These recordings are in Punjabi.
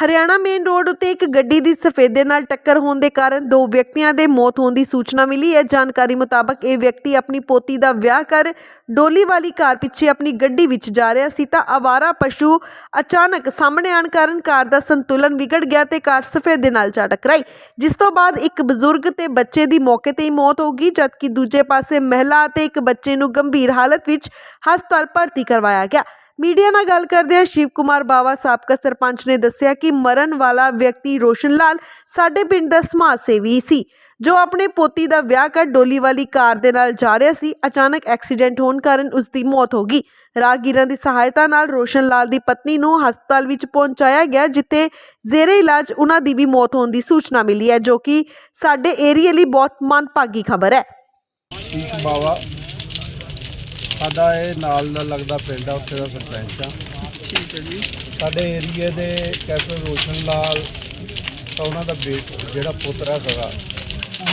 ਹਰਿਆਣਾ ਮੇਨ ਰੋਡ ਉੱਤੇ ਇੱਕ ਗੱਡੀ ਦੀ ਸਫੇਦੇ ਨਾਲ ਟੱਕਰ ਹੋਣ ਦੇ ਕਾਰਨ ਦੋ ਵਿਅਕਤੀਆਂ ਦੇ ਮੌਤ ਹੋਣ ਦੀ ਸੂਚਨਾ ਮਿਲੀ ਹੈ। ਜਾਣਕਾਰੀ ਮੁਤਾਬਕ ਇਹ ਵਿਅਕਤੀ ਆਪਣੀ ਪੋਤੀ ਦਾ ਵਿਆਹ ਕਰ ਡੋਲੀ ਵਾਲੀ ਕਾਰ ਪਿੱਛੇ ਆਪਣੀ ਗੱਡੀ ਵਿੱਚ ਜਾ ਰਿਹਾ ਸੀ ਤਾਂ ਆਵਾਰਾ ਪਸ਼ੂ ਅਚਾਨਕ ਸਾਹਮਣੇ ਆਉਣ ਕਾਰਨ ਕਾਰ ਦਾ ਸੰਤੁਲਨ ਵਿਗੜ ਗਿਆ ਤੇ ਕਾਰ ਸਫੇਦੇ ਨਾਲ ਜਾ ਟਕਰਾਈ। ਜਿਸ ਤੋਂ ਬਾਅਦ ਇੱਕ ਬਜ਼ੁਰਗ ਤੇ ਬੱਚੇ ਦੀ ਮੌਕੇ ਤੇ ਹੀ ਮੌਤ ਹੋ ਗਈ, ਜਦਕਿ ਦੂਜੇ ਪਾਸੇ ਮਹਿਲਾ ਅਤੇ ਇੱਕ ਬੱਚੇ ਨੂੰ ਗੰਭੀਰ ਹਾਲਤ ਵਿੱਚ ਹਸਪਤਾਲ ਭਰਤੀ ਕਰਵਾਇਆ ਗਿਆ। ਮੀਡੀਆ ਨਾਲ ਗੱਲ ਕਰਦਿਆਂ ਸ਼ਿਵ ਕੁਮਾਰ ਬਾਵਾ, ਸਾਬਕਾ ਸਰਪੰਚ ਨੇ ਦੱਸਿਆ ਕਿ ਮਰਨ ਵਾਲਾ ਵਿਅਕਤੀ ਰੋਸ਼ਨ ਲਾਲ ਸਾਡੇ ਪਿੰਡ ਦਾ ਸਮਾਜ ਸੇਵੀ ਸੀ, ਜੋ ਆਪਣੇ ਪੋਤੀ ਦਾ ਵਿਆਹ ਕਰ ਡੋਲੀ ਵਾਲੀ ਕਾਰ ਦੇ ਨਾਲ ਜਾ ਰਿਹਾ ਸੀ। ਅਚਾਨਕ ਐਕਸੀਡੈਂਟ ਹੋਣ ਕਾਰਨ ਉਸ ਦੀ ਮੌਤ ਹੋ ਗਈ। ਰਾਗੀਰਾਂ ਦੀ ਸਹਾਇਤਾ ਨਾਲ ਰੋਸ਼ਨ ਲਾਲ ਦੀ ਪਤਨੀ ਨੂੰ ਹਸਪਤਾਲ ਵਿੱਚ ਪਹੁੰਚਾਇਆ ਗਿਆ, ਜਿੱਥੇ ਜ਼ੇਰੇ ਇਲਾਜ ਉਹਨਾਂ ਦੀ ਵੀ ਮੌਤ ਹੋਣ ਦੀ ਸੂਚਨਾ ਮਿਲੀ ਹੈ, ਜੋ ਕਿ ਸਾਡੇ ਏਰੀਏ ਲਈ ਬਹੁਤ ਮੰਦਭਾਗੀ ਖਬਰ ਹੈ। ਬਾਵਾ ਸਾਡਾ ਇਹ ਨਾਲ ਦਾ ਲੱਗਦਾ ਪਿੰਡ ਆ ਉੱਥੇ ਦਾ ਸਰਪੰਚ ਆ। ਠੀਕ ਹੈ ਜੀ। ਸਾਡੇ ਏਰੀਏ ਦੇ ਕੈਪਟਨ ਰੋਸ਼ਨ ਲਾਲ ਤਾਂ ਉਹਨਾਂ ਦਾ ਬੇਟ ਜਿਹੜਾ ਪੁੱਤਰਾ ਸੀਗਾ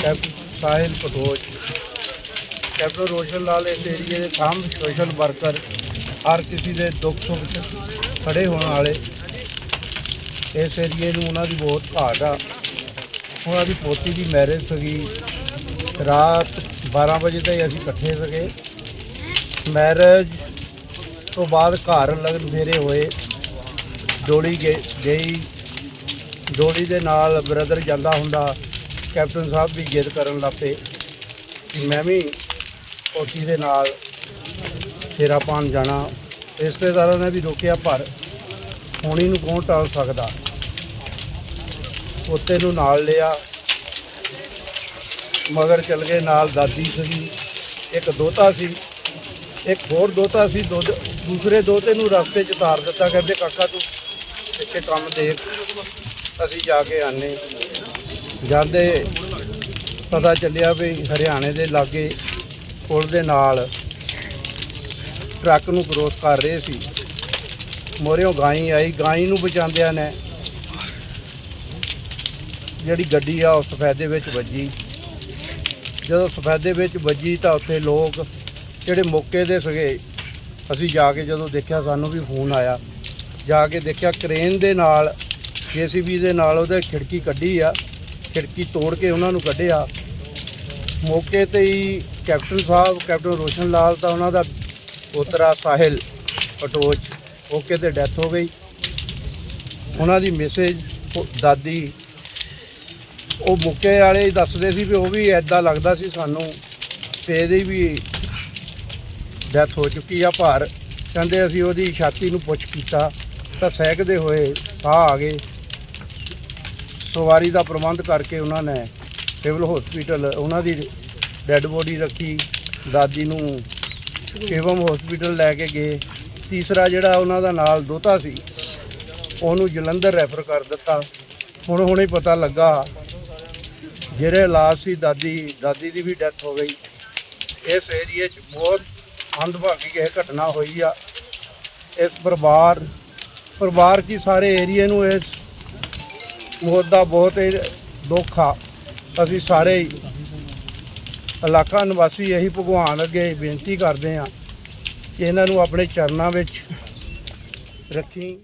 ਕੈਪਟਨ ਸਾਹਿਲ ਪਟੋਚ। ਕੈਪਟਨ ਰੋਸ਼ਨ ਲਾਲ ਇਸ ਏਰੀਏ ਦੇ ਆਮ ਸੋਸ਼ਲ ਵਰਕਰ ਹਰ ਕਿਸੇ ਦੇ ਦੁੱਖ ਸੁੱਖ 'ਚ ਖੜੇ ਹੋਣ ਵਾਲੇ। ਇਸ ਏਰੀਏ ਨੂੰ ਉਹਨਾਂ ਦੀ ਬਹੁਤ ਘਾਟ ਆ। ਉਹਨਾਂ ਦੀ ਪੋਤੀ ਦੀ ਮੈਰਿਜ ਸੀਗੀ। ਰਾਤ 12 ਵਜੇ ਤਾਈਂ ਅਸੀਂ ਇਕੱਠੇ ਸੀਗੇ। ਮੈਰਿਜ ਤੋਂ ਬਾਅਦ ਘਰ ਲਗਨ ਫੇਰੇ ਹੋਏ। ਡੋਲੀ ਗੇ- ਗਈ। ਡੋਲੀ ਦੇ ਨਾਲ ਬ੍ਰਦਰ ਜਾਂਦਾ ਹੁੰਦਾ। ਕੈਪਟਨ ਸਾਹਿਬ ਵੀ ਜਿੱਦ ਕਰਨ ਲੱਪੇ ਕਿ ਮੈਂ ਵੀ ਕੋਠੀ ਦੇ ਨਾਲ ਫੇਰਾ ਪਾਣ ਜਾਣਾ। ਰਿਸ਼ਤੇਦਾਰਾਂ ਨੇ ਵੀ ਰੋਕਿਆ, ਪਰ ਹੋਣੀ ਨੂੰ ਕੌਣ ਟਾਲ ਸਕਦਾ? ਪੋਤੇ ਨੂੰ ਨਾਲ ਲਿਆ। ਮਗਰ ਚਲ ਗਏ, ਨਾਲ ਦਾਦੀ ਸੀਗੀ। ਇੱਕ ਦੋਤਾ ਸੀ। ਇੱਕ ਹੋਰ ਦੋਤਾ ਅਸੀਂ ਦੁੱਧ ਦੂਸਰੇ ਦੋਤੇ ਨੂੰ ਰਸਤੇ 'ਚ ਉਤਾਰ ਦਿੱਤਾ, ਕਹਿੰਦੇ, ਕਾਕਾ, ਤੂੰ ਇੱਥੇ ਕੰਮ ਦੇਖ, ਅਸੀਂ ਜਾ ਕੇ ਆਨੇ ਜਾਂਦੇ ਪਤਾ ਚੱਲਿਆ ਵੀ ਹਰਿਆਣੇ ਦੇ ਲਾਗੇ ਪੁਲ ਦੇ ਨਾਲ ਟਰੱਕ ਨੂੰ ਕਰੋਸ ਕਰ ਰਹੇ ਸੀ। ਮੋਰਿਓ ਗਾਈ ਆਈ, ਗਾਈ ਨੂੰ ਬਚਾਉਂਦਿਆਂ ਨੇ ਜਿਹੜੀ ਗੱਡੀ ਆ ਉਹ ਸਫੈਦੇ ਵਿੱਚ ਵੱਜੀ। ਜਦੋਂ ਸਫੈਦੇ ਵਿੱਚ ਵੱਜੀ ਤਾਂ ਉੱਥੇ ਲੋਕ ਜਿਹੜੇ ਮੌਕੇ ਦੇ ਸੀਗੇ, ਅਸੀਂ ਜਾ ਕੇ ਜਦੋਂ ਦੇਖਿਆ ਸਾਨੂੰ ਵੀ ਫੋਨ ਆਇਆ। ਜਾ ਕੇ ਦੇਖਿਆ ਕ੍ਰੇਨ ਦੇ ਨਾਲ, ਜੀਸੀਬੀ ਦੇ ਨਾਲ ਉਹਦੇ ਖਿੜਕੀ ਕੱਢੀ ਆ, ਖਿੜਕੀ ਤੋੜ ਕੇ ਉਹਨਾਂ ਨੂੰ ਕੱਢਿਆ। ਮੌਕੇ ਤੇ ਹੀ ਕੈਪਟਨ ਸਾਹਿਬ, ਕੈਪਟਨ ਰੋਸ਼ਨ ਲਾਲ ਤਾਂ ਉਹਨਾਂ ਦਾ ਪੋਤਰਾ ਸਾਹਿਲ ਪਟੋਚ ਮੌਕੇ ਤੇ ਡੈਥ ਹੋ ਗਈ। ਉਹਨਾਂ ਦੀ ਮੈਸੇਜ, ਦਾਦੀ, ਉਹ ਮੁੱਕੇ ਵਾਲੇ ਦੱਸਦੇ ਸੀ ਵੀ ਉਹ ਵੀ ਐਦਾਂ ਲੱਗਦਾ ਸੀ ਸਾਨੂੰ ਤੇ ਇਹਦੇ ਵੀ ਡੈਥ ਹੋ ਚੁੱਕੀ ਆ ਭਾਰ। ਕਹਿੰਦੇ ਅਸੀਂ ਉਹਦੀ ਛਾਤੀ ਨੂੰ ਪੁੱਛ ਕੀਤਾ, ਤਾਂ ਸਹਿਕਦੇ ਹੋਏ ਸਾਹ ਆ ਗਏ। ਸਵਾਰੀ ਦਾ ਪ੍ਰਬੰਧ ਕਰਕੇ ਉਹਨਾਂ ਨੇ ਸਿਵਲ ਹਸਪੀਟਲ ਉਹਨਾਂ ਦੀ ਡੈੱਡ ਬੋਡੀ ਰੱਖੀ। ਦਾਦੀ ਨੂੰ ਏਵਮ ਹਸਪੀਟਲ ਲੈ ਕੇ ਗਏ। ਤੀਸਰਾ ਜਿਹੜਾ ਉਹਨਾਂ ਦਾ ਨਾਲ ਦੋਤਾ ਸੀ, ਉਹਨੂੰ ਜਲੰਧਰ ਰੈਫਰ ਕਰ ਦਿੱਤਾ। ਹੁਣ ਹੁਣੇ ਪਤਾ ਲੱਗਾ, ਜਿਹੜੇ ਇਲਾਜ ਸੀ ਦਾਦੀ ਦਾਦੀ ਦੀ ਵੀ ਡੈਥ ਹੋ ਗਈ। ਇਸ ਏਰੀਏ 'ਚ ਬਹੁਤ ਅੰਧਭਾਗੀ ਇਹ ਘਟਨਾ ਹੋਈ ਆ। ਇਸ ਪਰਿਵਾਰ ਪਰਿਵਾਰ ਕੀ ਸਾਰੇ ਏਰੀਏ ਨੂੰ ਇਸ ਮੌਤ ਦਾ ਬਹੁਤ ਹੀ ਦੁੱਖ ਆ। ਅਸੀਂ ਸਾਰੇ ਹੀ ਇਲਾਕਾ ਨਿਵਾਸੀ ਇਹੀ ਭਗਵਾਨ ਅੱਗੇ ਬੇਨਤੀ ਕਰਦੇ ਆ ਕਿ ਇਹਨਾਂ ਨੂੰ ਆਪਣੇ ਚਰਨਾਂ ਵਿੱਚ ਰੱਖੀ